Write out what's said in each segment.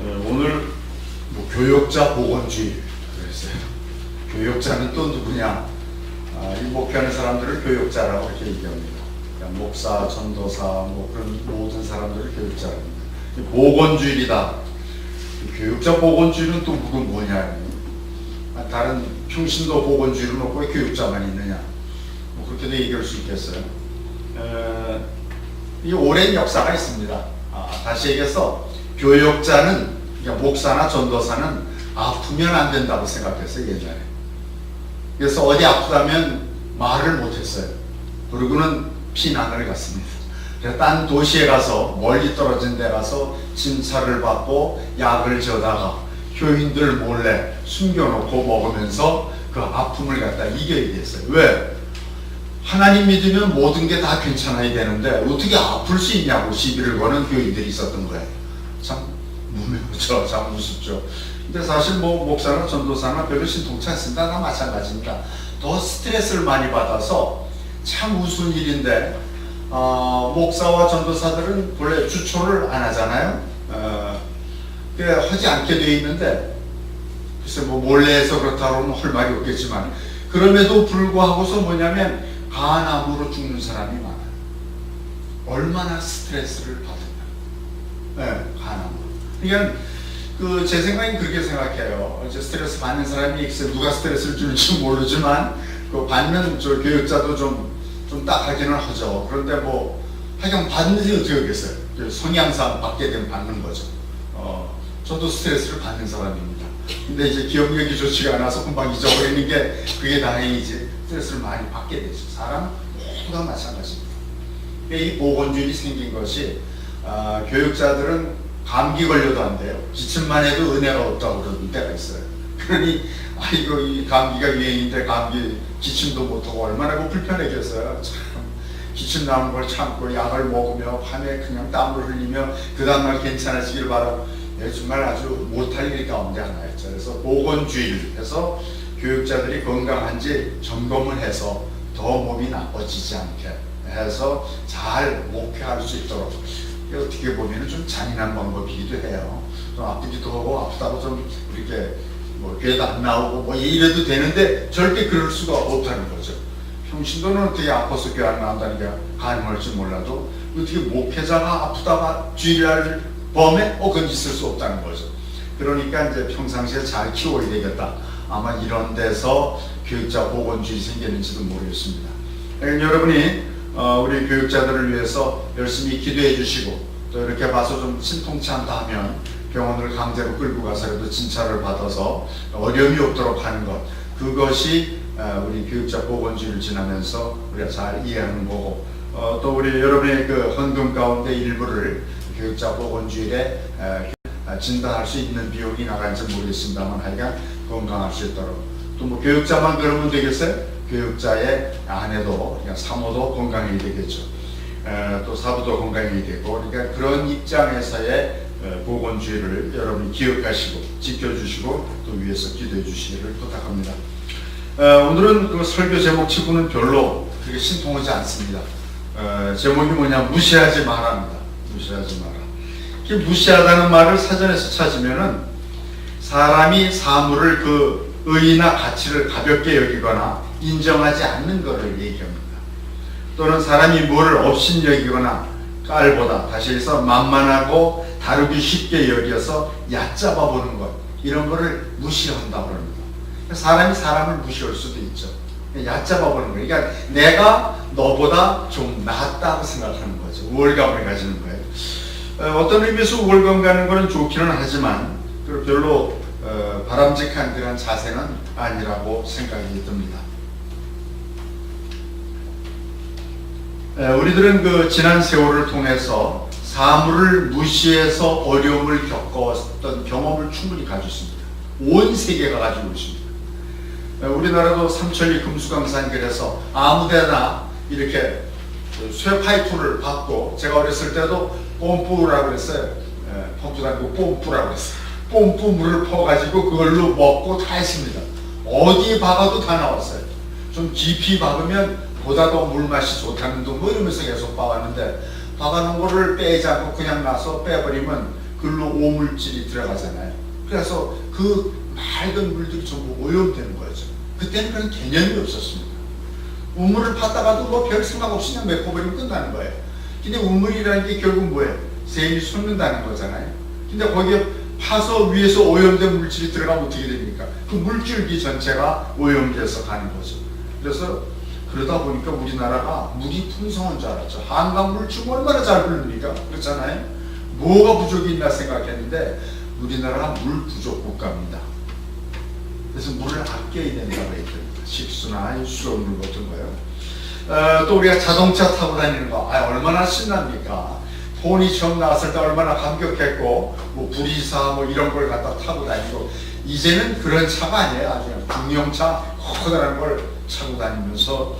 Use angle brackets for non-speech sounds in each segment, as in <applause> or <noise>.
어, 오늘 뭐 교역자 보건주의 그랬어요. 교역자는 또 누구냐? 아, 이 목회하는 사람들을 교역자라고 이렇게 얘기합니다. 그러니까 목사, 전도사, 뭐 그런 모든 사람들을 교역자랍니다. 이 보건주의이다. 이 교역자 보건주의는 또 그건 뭐냐? 아, 다른 평신도 보건주의를 놓고 왜 교육자만 있느냐? 뭐 그렇게도 얘기할 수 있겠어요. 에, 이 오랜 역사가 있습니다. 아, 다시 얘기해서 교역자는 그러니까 목사나 전도사는 아프면 안 된다고 생각했어요 예전에. 그래서 어디 아프다면 말을 못했어요. 그리고는 피난을 갔습니다. 그래서 딴 도시에 가서 멀리 떨어진 데 가서 진찰을 받고 약을 줘다가 교인들 몰래 숨겨놓고 먹으면서 그 아픔을 갖다 이겨야 됐어요. 왜? 하나님 믿으면 모든 게 다 괜찮아야 되는데 어떻게 아플 수 있냐고 시비를 거는 교인들이 있었던 거예요. 참 무명죠. <laughs> 참 우습죠. 근데 사실 뭐 목사나 전도사나 별로 신통치 않습니다. 다 마찬가지입니다. 더 스트레스를 많이 받아서 참 우스운 일인데 어, 목사와 전도사들은 본래 주초를 안 하잖아요. 어, 그 하지 않게 돼 있는데 글쎄 뭐 몰래 해서 그렇다고는 할 말이 없겠지만 그럼에도 불구하고서 뭐냐면 간암으로 죽는 사람이 많아요. 얼마나 스트레스를 받았나. 네, 간암으로. 그러니까 그 제 생각엔 그렇게 생각해요. 이제 스트레스 받는 사람이 글쎄 누가 스트레스를 주는지 모르지만 그 받는 저 교육자도 좀 좀 딱하기는 하죠. 그런데 뭐 하여간 받는지 어떻게 하겠어요. 그 성향상 받게 되면 받는 거죠. 어, 저도 스트레스를 받는 사람입니다. 근데 이제 기억력이 좋지가 않아서 금방 잊어버리는 게 그게 다행이지 스트레스를 많이 받게 되죠. 사람 모두가 마찬가지입니다. 근데 이 보건주의이 생긴 것이 아, 교육자들은 감기 걸려도 안 돼요. 기침만 해도 은혜가 없다고 그러는 때가 있어요. 그러니 아이고 이 감기가 유행인데 감기 기침도 못하고 얼마나 그 불편하겠어요. 참 기침 나오는 걸 참고 약을 먹으며 밤에 그냥 땀을 흘리며 그 다음날 괜찮아지길 바라고 예, 정말 아주 못할 일 가운데 하나였죠. 그래서 보건주의를 해서 교육자들이 건강한지 점검을 해서 더 몸이 나빠지지 않게 해서 잘 목회할 수 있도록 어떻게 보면 좀 잔인한 방법이기도 해요. 좀 아프기도 하고 아프다고 좀 이렇게 뭐 괴도 안 나오고 뭐 이래도 되는데 절대 그럴 수가 없다는 거죠. 평신도는 어떻게 아파서 교회 안 나온다는 게 가능할지 몰라도 어떻게 목회자가 아프다가 주의할 범에 어 그건 있을 수 없다는 거죠. 그러니까 이제 평상시에 잘 키워야 되겠다. 아마 이런 데서 교육자 보건주의 생기는지도 모르겠습니다. 그러니까 여러분이 어, 우리 교육자들을 위해서 열심히 기도해 주시고 또 이렇게 봐서 좀 신통치 않다 하면 병원을 강제로 끌고 가서라도 진찰을 받아서 어려움이 없도록 하는 것 그것이 어, 우리 교육자 보건주의를 지나면서 우리가 잘 이해하는 거고 어, 또 우리 여러분의 그 헌금 가운데 일부를 교육자 보건주의에 에, 아, 진단할 수 있는 비용이 나갈지 모르겠습니다만 하여간 건강할 수 있도록 또 뭐 교육자만 그러면 되겠어요? 교육자의 아내도 그러니까 사모도 건강해야 되겠죠. 에, 또 사부도 건강해야 되고 그러니까 그런 입장에서의 에, 보건주의를 여러분이 기억하시고 지켜주시고 또 위해서 기도해 주시기를 부탁합니다. 에, 오늘은 그 설교 제목 치고는 별로 그렇게 신통하지 않습니다. 에, 제목이 뭐냐 무시하지 말합니다. 무시하지 마라. 무시하다는 말을 사전에서 찾으면은 사람이 사물을 그 의의나 가치를 가볍게 여기거나 인정하지 않는 것을 얘기합니다. 또는 사람이 뭐를 업신 여기거나 깔보다 다시 해서 만만하고 다루기 쉽게 여겨서 얕잡아 보는 것 이런 거를 무시한다고 합니다. 사람이 사람을 무시할 수도 있죠. 얕잡아 보는 거예요. 그러니까 내가 너보다 좀 낫다고 생각하는 거죠. 우월감을 가지는 거예요. 어, 어떤 의미에서 우월감 가는 것은 좋기는 하지만 그 별로 어, 바람직한 그런 자세는 아니라고 생각이 듭니다. 에, 우리들은 그 지난 세월을 통해서 사물을 무시해서 어려움을 겪었던 경험을 충분히 가지고 있습니다. 온 세계가 가지고 있습니다. 에, 우리나라도 삼천리 금수강산 그래서 아무데나 이렇게 그쇠 파이프를 받고 제가 어렸을 때도 뽐뿌라고. 에, 펌프도 아니고 뽐뿌라고 그랬어요. 뽐뿌 물을 퍼가지고 그걸로 먹고 다 했습니다. 어디 박아도 다 나왔어요. 좀 깊이 박으면 보다 더 물맛이 좋다는 둥 뭐 이러면서 계속 박았는데 박아놓은 거를 빼지 않고 그냥 놔서 빼버리면 그걸로 오물질이 들어가잖아요. 그래서 그 맑은 물들이 전부 오염되는 거죠. 그때는 그런 개념이 없었습니다. 우물을 파다가도 뭐 별 생각 없이 그냥 메꿔버리면 끝나는 거예요. 근데 우물이라는 게 결국 뭐예요? 샘이 솟는다는 거잖아요. 근데 거기에 파서 위에서 오염된 물질이 들어가면 어떻게 됩니까? 그 물줄기 전체가 오염돼서 가는 거죠. 그래서 그러다 보니까 우리나라가 물이 풍성한 줄 알았죠. 한강물 지금 얼마나 잘 흐릅니까? 그렇잖아요. 뭐가 부족이 있나 생각했는데 우리나라가 물 부족 국가입니다. 그래서 물을 아껴야 된다고 얘기합니다. 식수나 수돗물 같은 거요. 어, 또 우리가 자동차 타고 다니는 거, 아, 얼마나 신납니까? 폰이 처음 나왔을 때 얼마나 감격했고, 뭐 불이사 뭐 이런 걸 갖다 타고 다니고, 이제는 그런 차가 아니에요. 아주 중형차 커다란 걸 타고 다니면서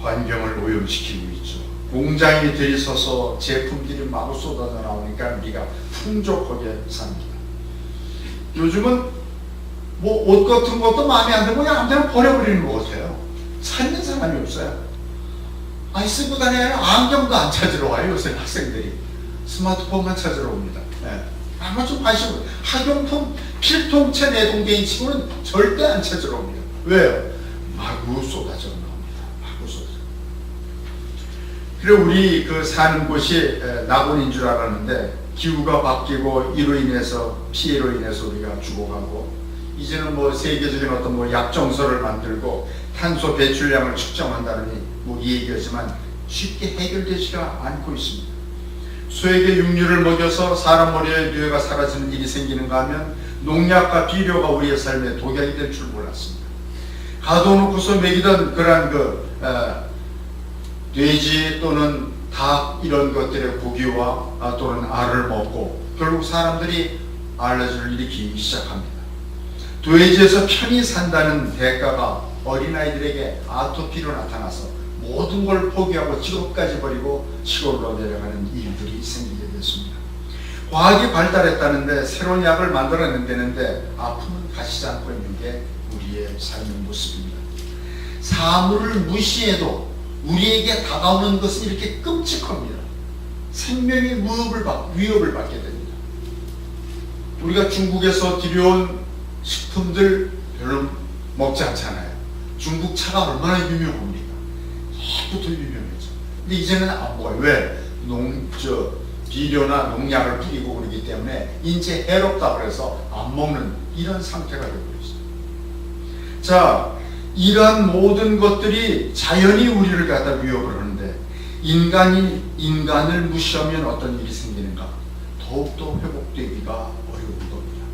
환경을 오염시키고 있죠. 공장이 들이서서 제품들이 마구 쏟아져 나오니까 우리가 풍족하게 삽니다. 요즘은 뭐 옷 같은 것도 마음에 안 들면 그냥 아무 데나 버려버리는 것 같아요. 찾는 사람이 없어요. 아니 쓰고 다녀요. 안경도 안 찾으러 와요. 요새 학생들이. 스마트폰만 찾으러 옵니다. 네. 아마 좀 관심 없어요. 학용품 필통체 내동개인 치고는 절대 안 찾으러 옵니다. 왜요? 마구 쏟아져 나옵니다. 마구 쏟아져. 그래 우리 그 사는 곳이 에, 낙원인 줄 알았는데 기후가 바뀌고 이로 인해서 피해로 인해서 우리가 죽어가고 이제는 뭐 세계적인 어떤 뭐 약정서를 만들고 탄소 배출량을 측정한다느니 뭐 이 얘기였지만 쉽게 해결되지가 않고 있습니다. 소에게 육류를 먹여서 사람 머리에 뇌가 사라지는 일이 생기는가 하면 농약과 비료가 우리의 삶에 독약이 될 줄 몰랐습니다. 가둬놓고서 먹이던 그러한 그 어, 돼지 또는 닭 이런 것들의 고기와 아, 또는 알을 먹고 결국 사람들이 알러지를 일으키기 시작합니다. 돼지에서 편히 산다는 대가가 어린아이들에게 아토피로 나타나서 모든 걸 포기하고 직업까지 버리고 시골로 내려가는 일들이 생기게 됐습니다. 과학이 발달했다는데 새로운 약을 만들어낸다는데 아픔은 가시지 않고 있는 게 우리의 삶의 모습입니다. 사물을 무시해도 우리에게 다가오는 것은 이렇게 끔찍합니다. 생명이 위협을, 받, 위협을 받게 됩니다. 우리가 중국에서 들여온 식품들 별로 먹지 않잖아요. 중국 차가 얼마나 유명합니까? 옛부터 유명했죠. 근데 이제는 안 먹어요. 왜? 농, 저, 비료나 농약을 뿌리고 그러기 때문에 인체 해롭다 그래서 안 먹는 이런 상태가 되고. 자, 이러한 모든 것들이 자연이 우리를 갖다 위협을 하는데 인간이 인간을 무시하면 어떤 일이 생기는가? 더욱더 회복되기가 어려운 겁니다.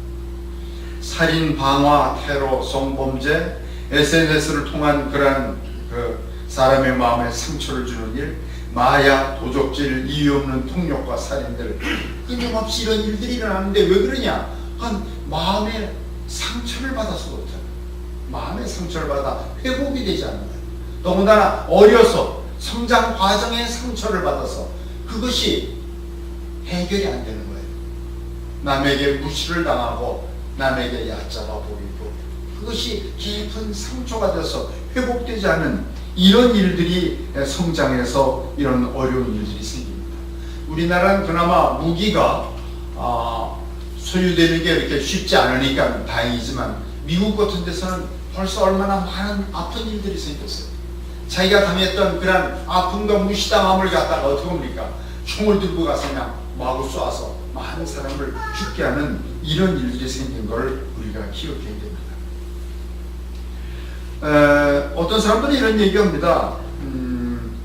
살인, 방화, 테러, 성범죄, SNS를 통한 그러한 그 사람의 마음에 상처를 주는 일, 마약, 도적질, 이유 없는 폭력과 살인들 끊임없이 이런 일들이 일어나는데 왜 그러냐? 한 마음에 상처를 받아서. 마음의 상처를 받아 회복이 되지 않는 거예요. 더군다나 어려서 성장 과정에 상처를 받아서 그것이 해결이 안 되는 거예요. 남에게 무시를 당하고 남에게 얕잡아 보이고 그것이 깊은 상처가 돼서 회복되지 않은 이런 일들이 성장해서 이런 어려운 일들이 생깁니다. 우리나라는 그나마 무기가 아, 소유되는 게 이렇게 쉽지 않으니까 다행이지만 미국 같은 데서는 벌써 얼마나 많은 아픈 일들이 생겼어요. 자기가 당했던 그런 아픔과 무시당함을 갖다가 어떻게 합니까? 총을 들고 가서 그냥 마구 쏴서 많은 사람을 죽게 하는 이런 일들이 생긴 걸 우리가 기억해야 됩니다. 에, 어떤 사람들은 이런 얘기합니다. 음,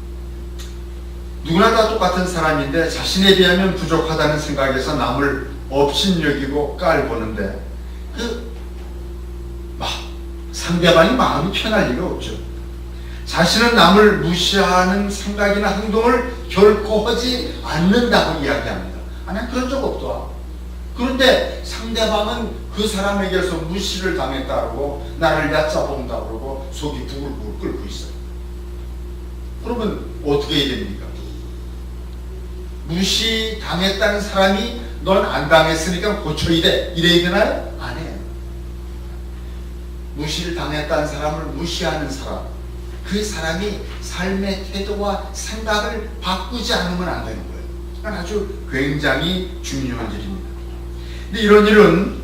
누구나 다 똑같은 사람인데 자신에 비하면 부족하다는 생각에서 남을 업신여기고 깔보는데 그 막, 상대방이 마음이 편할 리가 없죠. 자신은 남을 무시하는 생각이나 행동을 결코 하지 않는다고 이야기합니다. 아니 그런 적 없더라. 그런데 상대방은 그 사람에게서 무시를 당했다고 나를 얕잡아본다 그러고 속이 부글부글 끓고 있어요. 그러면 어떻게 해야 됩니까? 무시 당했다는 사람이 넌 안 당했으니까 고쳐야 돼. 이래야 되나요? 안 해요. 무시를 당했다는 사람을 무시하는 사람. 그 사람이 삶의 태도와 생각을 바꾸지 않으면 안 되는 거예요. 아주 굉장히 중요한 일입니다. 근데 이런 일은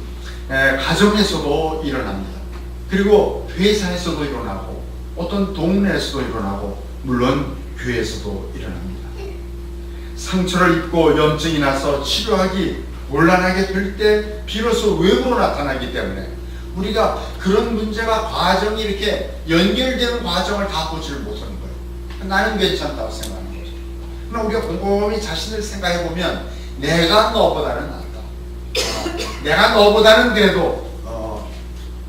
에, 가정에서도 일어납니다. 그리고 회사에서도 일어나고 어떤 동네에서도 일어나고 물론 교회에서도 일어납니다. 상처를 입고 염증이 나서 치료하기 곤란하게 될 때 비로소 외부로 나타나기 때문에 우리가 그런 문제가 과정이 이렇게 연결되는 과정을 다 보지를 못하는 거예요. 나는 괜찮다고 생각하는 거죠. 그러나 우리가 곰곰이 자신을 생각해 보면 내가 너보다는 낫다. 어, 내가 너보다는 그래도 어,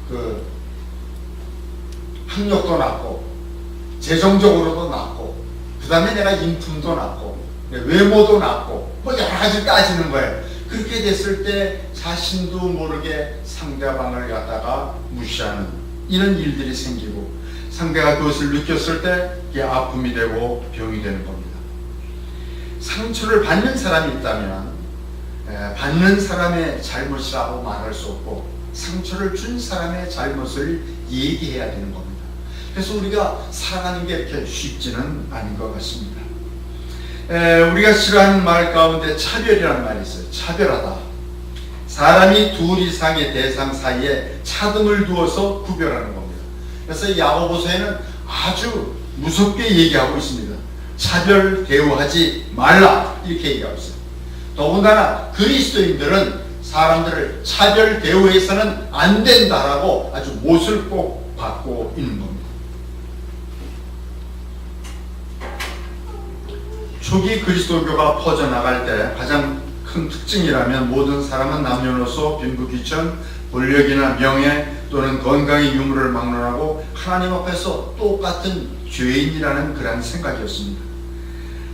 그 학력도 낮고 재정적으로도 낮고 그 다음에 내가 인품도 낮고 외모도 낮고 뭐 여러 가지 따지는 거예요. 그렇게 됐을 때 자신도 모르게 상대방을 갖다가 무시하는 이런 일들이 생기고 상대가 그것을 느꼈을 때 이게 아픔이 되고 병이 되는 겁니다. 상처를 받는 사람이 있다면 에, 받는 사람의 잘못이라고 말할 수 없고 상처를 준 사람의 잘못을 얘기해야 되는 겁니다. 그래서 우리가 살아가는 게 이렇게 쉽지는 않은 것 같습니다. 에, 우리가 싫어하는 말 가운데 차별이라는 말이 있어요. 차별하다. 사람이 둘 이상의 대상 사이에 차등을 두어서 구별하는 겁니다. 그래서 이 야고보서에는 아주 무섭게 얘기하고 있습니다. 차별 대우하지 말라 이렇게 얘기하고 있어요. 더군다나 그리스도인들은 사람들을 차별 대우해서는 안 된다라고 아주 못을 꼭 받고 있는 겁니다. 초기 그리스도교가 퍼져나갈 때 가장 큰 특징이라면 모든 사람은 남녀노소 빈부귀천 권력이나 명예 또는 건강의 유무를 막론하고 하나님 앞에서 똑같은 죄인이라는 그런 생각이었습니다.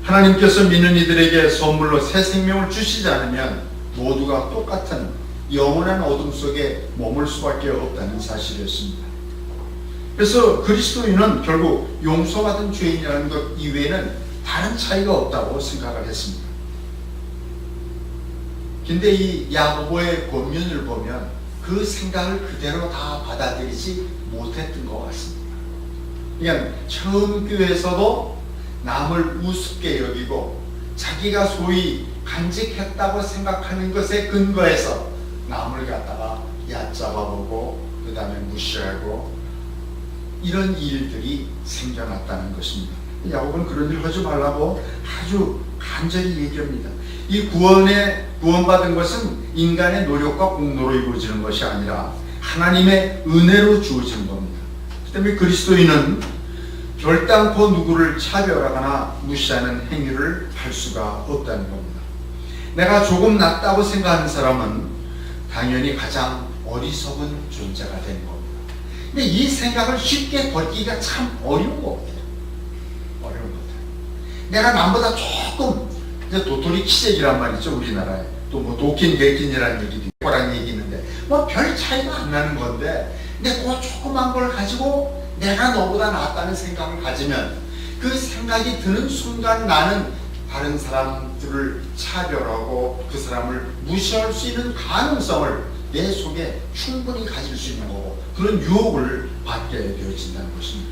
하나님께서 믿는 이들에게 선물로 새 생명을 주시지 않으면 모두가 똑같은 영원한 어둠 속에 머물 수밖에 없다는 사실이었습니다. 그래서 그리스도인은 결국 용서받은 죄인이라는 것 이외에는 다른 차이가 없다고 생각을 했습니다. 근데 이 야고보의 권면을 보면 그 생각을 그대로 다 받아들이지 못했던 것 같습니다. 그냥 처음 교회에서도 남을 우습게 여기고 자기가 소위 간직했다고 생각하는 것에 근거해서 남을 갖다가 얕잡아보고 그 다음에 무시하고 이런 일들이 생겨났다는 것입니다. 야곱은 그런 일 하지 말라고 아주 간절히 얘기합니다. 이 구원에 구원받은 것은 인간의 노력과 공로로 이루어지는 것이 아니라 하나님의 은혜로 주어진 겁니다. 그 때문에 그리스도인은 결단코 누구를 차별하거나 무시하는 행위를 할 수가 없다는 겁니다. 내가 조금 낫다고 생각하는 사람은 당연히 가장 어리석은 존재가 되는 겁니다. 근데 이 생각을 쉽게 버리기가 참 어려운 같아요. 내가 남보다 조금 이제 도토리 키재기란 말이죠 우리나라에 또 뭐 도킨 개킨이라는 얘기도 있고 라는 얘기 있는데 뭐 별 차이가 안 나는 건데 근데 그 조그만 걸 가지고 내가 너보다 낫다는 생각을 가지면 그 생각이 드는 순간 나는 다른 사람들을 차별하고 그 사람을 무시할 수 있는 가능성을 내 속에 충분히 가질 수 있는 거고 그런 유혹을 받게 되어진다는 것입니다.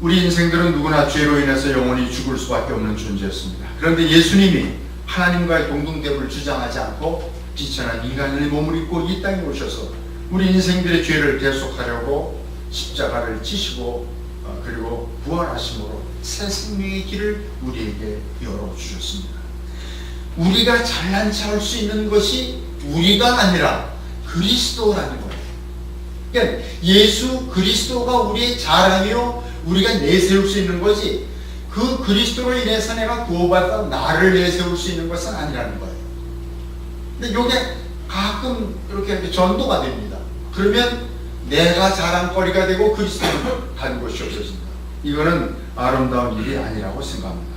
우리 인생들은 누구나 죄로 인해서 영원히 죽을 수밖에 없는 존재였습니다. 그런데 예수님이 하나님과의 동등됨을 주장하지 않고 비천한 인간의 몸을 입고 이 땅에 오셔서 우리 인생들의 죄를 대속하려고 십자가를 지시고 어, 그리고 부활하심으로 새 생명의 길을 우리에게 열어주셨습니다. 우리가 잘난 체할 수 있는 것이 우리가 아니라 그리스도라는 거예요. 그러니까 예수 그리스도가 우리의 자랑이요 우리가 내세울 수 있는 거지 그 그리스도로 인해서 내가 구원받아 나를 내세울 수 있는 것은 아니라는 거예요. 근데 이게 가끔 이렇게 전도가 됩니다. 그러면 내가 자랑거리가 되고 그리스도는 간 곳이 없어진다. 이거는 아름다운 일이 아니라고 생각합니다.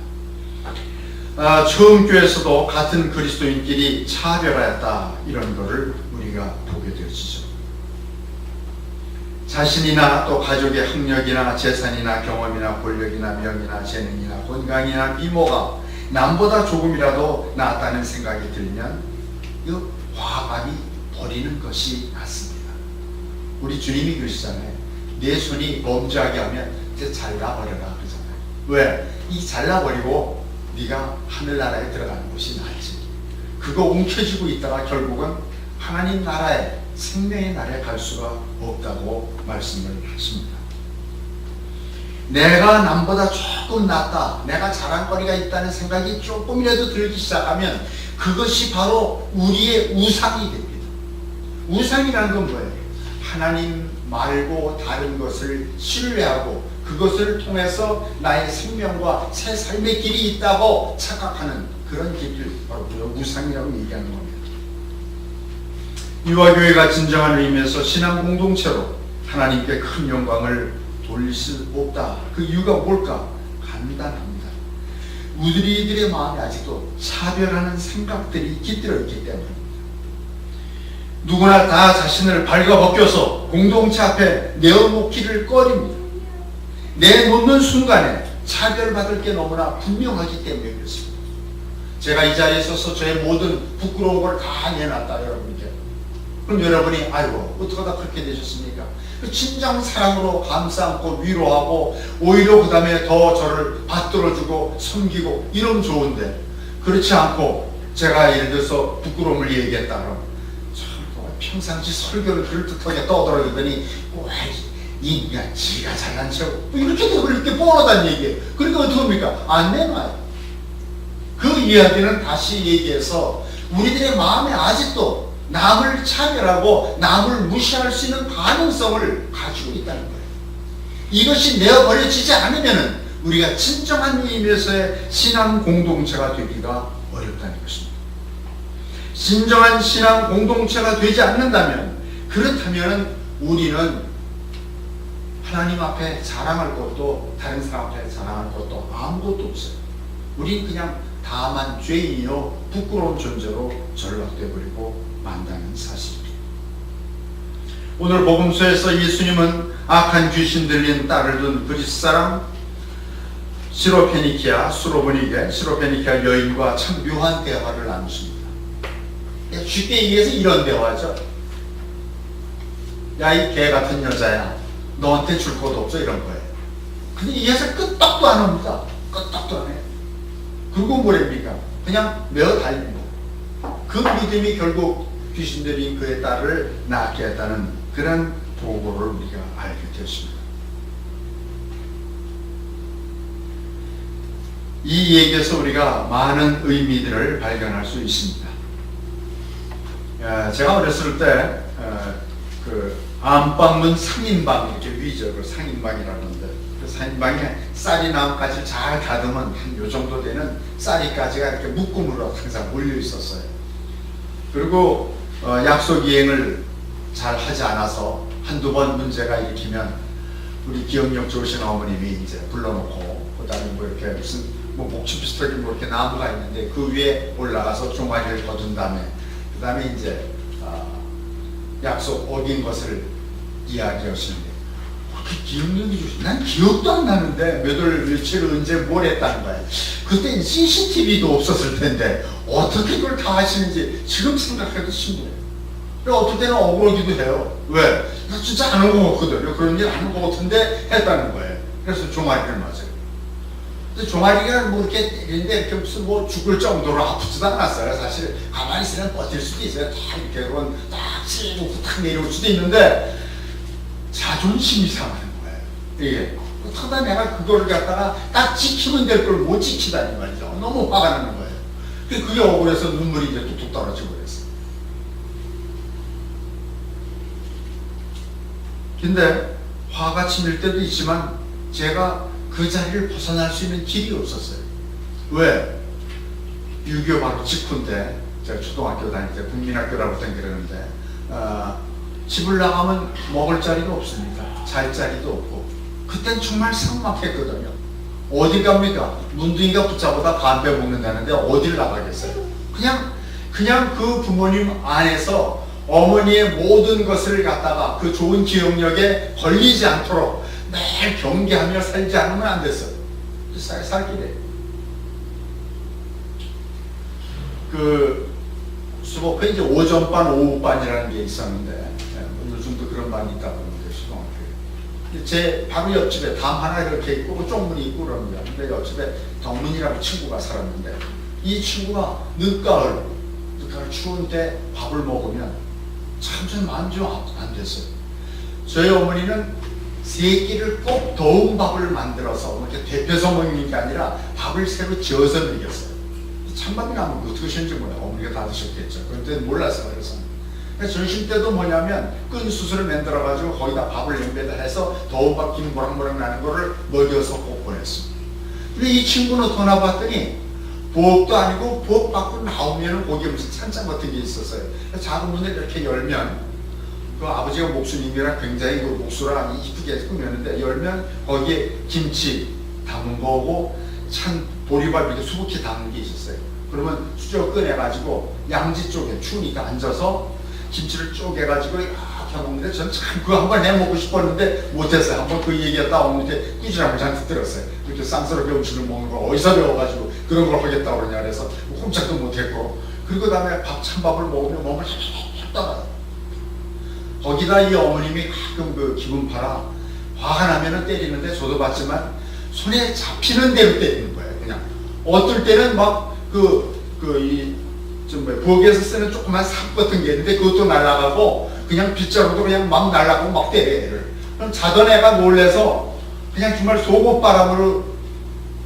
아, 처음 교회에서도 같은 그리스도인끼리 차별하였다 이런 거를 우리가 보게 되어지죠. 자신이나 또 가족의 학력이나 재산이나 경험이나 권력이나 명이나 재능이나 건강이나 미모가 남보다 조금이라도 낫다는 생각이 들면 이 화감이 버리는 것이 낫습니다. 우리 주님이 그러시잖아요. 내 손이 범죄하게 하면 이제 잘라버려라 그러잖아요. 왜? 이 잘라버리고 네가 하늘나라에 들어가는 것이 낫지. 그거 움켜쥐고 있다가 결국은 하나님 나라에 생명의 나라에 갈 수가 없다고 말씀을 하십니다. 내가 남보다 조금 낫다, 내가 자랑거리가 있다는 생각이 조금이라도 들기 시작하면 그것이 바로 우리의 우상이 됩니다. 우상이라는 건 뭐예요? 하나님 말고 다른 것을 신뢰하고 그것을 통해서 나의 생명과 새 삶의 길이 있다고 착각하는 그런 길을 바로 우상이라고 얘기하는 겁니다. 유아교회가 진정한 의미에서 신앙 공동체로 하나님께 큰 영광을 돌릴 수 없다. 그 이유가 뭘까? 간단합니다. 우리들의 마음에 아직도 차별하는 생각들이 깃들어 있기 때문입니다. 누구나 다 자신을 발가벗겨서 공동체 앞에 내어놓기를 꺼립니다. 내놓는 순간에 차별받을 게 너무나 분명하기 때문에 그렇습니다. 제가 이 자리에 서서 저의 모든 부끄러운 걸 다 내놨다 여러분께. 그럼 여러분이 아이고 어떡하다 그렇게 되셨습니까? 그 진정 사랑으로 감싸 안고 위로하고 오히려 그 다음에 더 저를 받들어주고 섬기고 이러면 좋은데 그렇지 않고 제가 예를 들어서 부끄러움을 얘기했다 그러면 참 평상시 설교를 그럴듯하게 떠들어주더니 와이 야 지가 잘난 척 이렇게 되고 이렇게 뻔하다는 얘기예요 그러니까 어떻게 합니까? 안 내놔요 그 이야기는 다시 얘기해서 우리들의 마음에 아직도 남을 차별하고 남을 무시할 수 있는 가능성을 가지고 있다는 거예요. 이것이 내어버려지지 않으면 우리가 진정한 의미에서의 신앙 공동체가 되기가 어렵다는 것입니다. 진정한 신앙 공동체가 되지 않는다면 그렇다면 우리는 하나님 앞에 자랑할 것도 다른 사람 앞에 자랑할 것도 아무것도 없어요. 우린 그냥 다만 죄인이요 부끄러운 존재로 전락돼 버리고 만다는 사실입니다. 오늘 복음서에서 예수님은 악한 귀신 들린 딸을 둔 그리스 사람 시로페니키아 수로보니게 시로페니키아 여인과 참 묘한 대화를 나누십니다. 쉽게 얘기해서 이런 대화죠. 야 이 개 같은 여자야 너한테 줄 것도 없어 이런 거예요. 근데 이 여자 끄떡도 안 합니다. 끄떡도 안 해. 그리고 뭐랍니까? 그냥 달린 거. 그 믿음이 결국 귀신들이 그의 딸을 낳게 했다는 그런 보고를 우리가 알게 되었습니다. 이 얘기에서 우리가 많은 의미들을 발견할 수 있습니다. 예, 제가 어렸을 때, 어, 그, 안방문 상인방, 이렇게 위적을 상인방이라고 하는데, 그 상인방에 쌀이 나무까지 잘 다듬은 한 요 정도 되는 쌀이까지가 이렇게 묶음으로 항상 몰려 있었어요. 그리고 어, 약속 이행을 잘 하지 않아서 한두 번 문제가 일으키면 우리 기억력 좋으신 어머님이 이제 불러놓고 그다음에 뭐 이렇게 무슨 뭐 목치 비슷하게 뭐 이렇게 나무가 있는데 그 위에 올라가서 종아리를 거둔 다음에 그다음에 이제 어, 약속 어긴 것을 이야기하시는데 그 기억력이 좋시 난 기억도 안 나는데 몇 월 며칠 언제 뭘 했다는 거야. 그때 CCTV도 없었을 텐데 어떻게 그걸 다 하시는지 지금 생각해도 신기해요 어떨 때는 억울하기도 해요 왜? 나 진짜 안한거 같거든요 그런 일안한거 같은데 했다는 거예요 그래서 종아리를 맞아요 근데 종아리가 뭐 이렇게 때리는데 이렇게 무슨 뭐 죽을 정도로 아프지도 않았어요 사실 가만히 있으면 버틸 수도 있어요 다 이렇게 그건 딱 찌르고 탁 내려올 수도 있는데 자존심이 상하는 거예요. 이게 하다 내가 그거를 갖다가 딱 지키면 될 걸 못 지키다니 말이죠. 너무 화가 나는 거예요. 그게 억울해서 눈물이 이제 뚝뚝 떨어지고 그랬어. 근데 화가 치밀 때도 있지만 제가 그 자리를 벗어날 수 있는 길이 없었어요. 왜? 6.25 바로 직후인데 제가 초등학교 다닐 때 국민학교라고 댕기는데 어, 집을 나가면 먹을 자리도 없습니다. 잘 자리도 없고. 그땐 정말 삭막했거든요. 어디 갑니까? 문둥이가 붙잡아다 반배 먹는다는데 어딜 나가겠어요? 그냥, 그냥 그 부모님 안에서 어머니의 모든 것을 갖다가 그 좋은 기억력에 걸리지 않도록 매일 경계하며 살지 않으면 안 됐어요. 살, 살기래. 그, 수목회 이제 오전반, 오후반이라는 게 있었는데, 요즘도 그런 반이 있다 그러는데 수동학교에 제 바로 옆집에 담 하나 이렇게 있고 그 쪽 문이 있고 그럽니다 근데 옆집에 덕문이라고 친구가 살았는데 이 친구가 늦가을 그날 추운 때 밥을 먹으면 참전 만족 안 됐어요. 저희 어머니는 세 끼를 꼭 더운 밥을 만들어서 뭐 이렇게 데펴서 먹는 게 아니라 밥을 새로 지어서 먹였어요. 찬밥이 나면 어떻게 몰라요. 어머니가 다 드셨겠죠. 그런데 몰랐어요. 그래서. 전신 때도 뭐냐면 끈 수술을 만들어가지고 거기다 밥을 연배다 해서 더운 밥 김 모락모락 나는 거를 먹여서 꼭 보냈습니다. 근데 이 친구는 더 나봤더니 부엌도 아니고 부엌 밖으로 나오면 거기 무슨 찬장 같은 게 있었어요. 작은 문을 이렇게 열면 그 아버지가 목수님이라 굉장히 그 아주 이쁘게 꾸몄는데 열면 거기에 김치 담은 거고 찬 보리밥 이렇게 수북히 담은 게 있었어요. 그러면 수저 꺼내가지고 양지 쪽에 추우니까 앉아서 김치를 쪼개가지고 이렇게 먹는데 저는 참 그거 한번 해먹고 싶었는데 못했어요. 한번 그 얘기했다 어머니한테 꾸지람을 잔뜩 들었어요. 그렇게 쌍스럽게 음식을 먹는 걸 어디서 배워가지고 그런 걸 하겠다고 그러냐 그래서 꼼짝도 못했고 그리고 그다음에 밥 찬밥을 먹으면 몸을 쫙 따라요. 거기다 이 어머님이 가끔 그 기분 팔아 화가 나면은 때리는데 저도 봤지만 손에 잡히는 대로 때리는 거예요. 그냥 어떨 때는 막 그 그이좀 뭐 부엌에서 쓰는 조그만 삽 같은 게 있는데 그것도 날아가고 그냥 빗자루도 그냥 막 날아가고 막 때려요. 그럼 자던 애가 놀래서 그냥 정말 속옷바람으로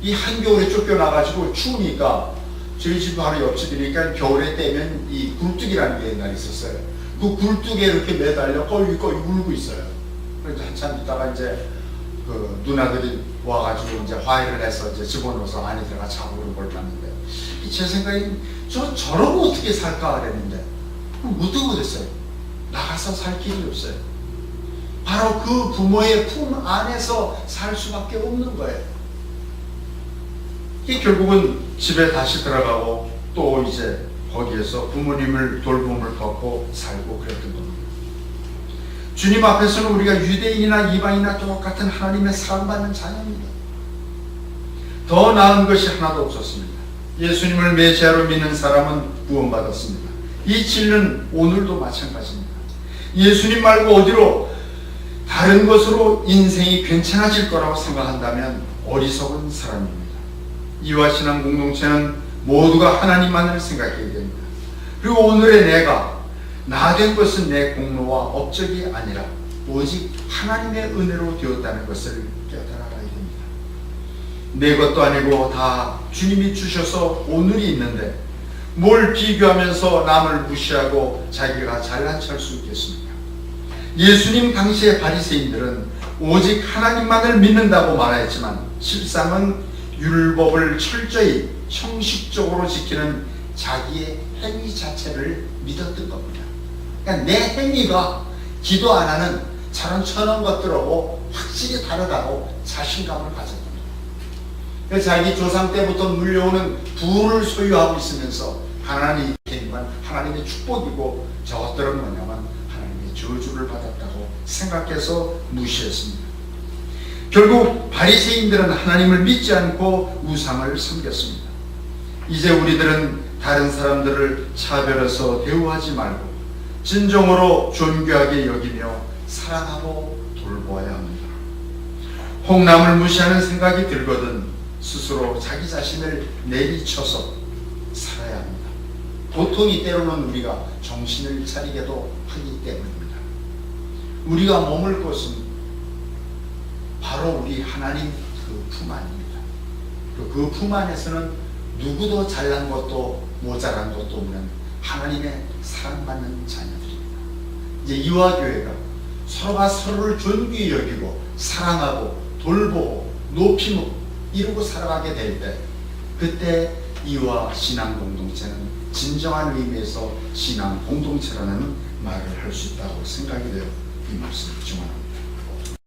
이 한겨울에 쫓겨나가지고 추우니까 저희 집 바로 옆집이니까 겨울에 떼면 이 굴뚝이라는 게 옛날에 있었어요. 그 굴뚝에 이렇게 매달려 거의 울고 있어요. 그래서 한참 있다가 이제 그 누나들이 와가지고 이제 화해를 해서 이제 집어넣어서 안에 들어가 자고 그런 걸 봤는데 제 생각에 저 저러고 어떻게 살까 그랬는데 못도 못했어요. 나가서 살 길이 없어요. 바로 그 부모의 품 안에서 살 수밖에 없는 거예요. 이게 결국은 집에 다시 들어가고 또 이제 거기에서 부모님을 돌봄을 받고 살고 그랬던 겁니다. 주님 앞에서는 우리가 유대인이나 이방이나 똑같은 하나님의 사랑받는 자녀입니다. 더 나은 것이 하나도 없었습니다. 예수님을 메시아로 믿는 사람은 구원받았습니다. 이 진리는 오늘도 마찬가지입니다. 예수님 말고 어디로 다른 것으로 인생이 괜찮아질 거라고 생각한다면 어리석은 사람입니다. 이와 신앙 공동체는 모두가 하나님만을 생각해야 됩니다. 그리고 오늘의 내가 나 된 것은 내 공로와 업적이 아니라 오직 하나님의 은혜로 되었다는 것을 깨달아가야 됩니다. 내 것도 아니고 다 주님이 주셔서 오늘이 있는데 뭘 비교하면서 남을 무시하고 자기가 잘난 척할 수 있겠습니까? 예수님 당시의 바리새인들은 오직 하나님만을 믿는다고 말하였지만 실상은 율법을 철저히 형식적으로 지키는 자기의 행위 자체를 믿었던 겁니다. 그러니까 내 행위가 기도 안 하는 저런 천한 것들하고 확실히 다르다고 자신감을 가졌습니다. 그래서 자기 조상 때부터 물려오는 부를 소유하고 있으면서 하나님의 행위만 하나님의 축복이고 저것들은 뭐냐면 하나님의 저주를 받았다고 생각해서 무시했습니다. 결국 바리새인들은 하나님을 믿지 않고 우상을 섬겼습니다. 이제 우리들은 다른 사람들을 차별해서 대우하지 말고 진정으로 존귀하게 여기며 사랑하고 돌보아야 합니다. 홍남을 무시하는 생각이 들거든 스스로 자기 자신을 내리쳐서 살아야 합니다. 고통이 때로는 우리가 정신을 차리게도 하기 때문입니다. 우리가 머물 곳은 바로 우리 하나님 그 품 안입니다. 그 품 안에서는 누구도 잘난 것도 모자란 것도 없는 하나님의 사랑받는 자녀들입니다. 이제 이와 교회가 서로가 서로를 존귀히 여기고 사랑하고 돌보고 높이고 이루고 살아가게 될 때 그때 이와 신앙 공동체는 진정한 의미에서 신앙 공동체라는 말을 할 수 있다고 생각이 되어 이 말씀을 증언합니다.